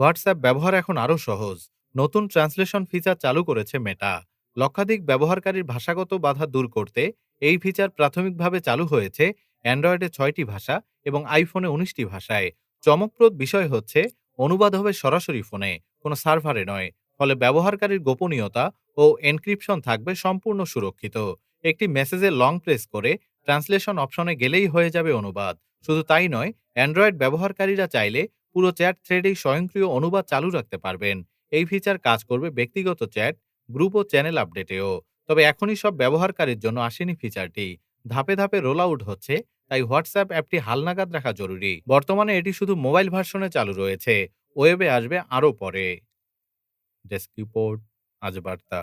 WhatsApp ব্যবহার এখন আরও সহজ। নতুন ট্রান্সলেশন ফিচার চালু করেছে মেটা। লক্ষাধিক ব্যবহারকারীর ভাষাগত বাধা দূর করতে এই ফিচার প্রাথমিকভাবে চালু হয়েছে অ্যান্ড্রয়েডে ছয়টি ভাষা এবং আইফোনে উনিশটি ভাষায়। চমকপ্রদ বিষয় হচ্ছে, অনুবাদ হবে সরাসরি ফোনে, কোনো সার্ভারে নয়। ফলে ব্যবহারকারীর গোপনীয়তা ও এনক্রিপশন থাকবে সম্পূর্ণ সুরক্ষিত। একটি মেসেজে লং প্রেস করে ট্রান্সলেশন অপশনে গেলেই হয়ে যাবে অনুবাদ। শুধু তাই নয়, অ্যান্ড্রয়েড ব্যবহারকারীরা চাইলে পুরো চ্যাট থ্রেডেই স্বয়ংক্রিয় অনুবাদ চালু রাখতে পারবেন। এই ফিচার কাজ করবে ব্যক্তিগত চ্যাট গ্রুপ ও চ্যানেল আপডেটেও তবে এখনই সব ব্যবহারকারীর জন্য আসেনি ফিচারটি ধাপে ধাপে রোল আউট হচ্ছে, তাই হোয়াটসঅ্যাপ অ্যাপটি হালনাগাদ রাখা জরুরি। বর্তমানে এটি শুধু মোবাইল ভার্সনে চালু রয়েছে। ওয়েবে আসবে আরও পরে। ডেস্ক রিপোর্ট আজ বার্তা।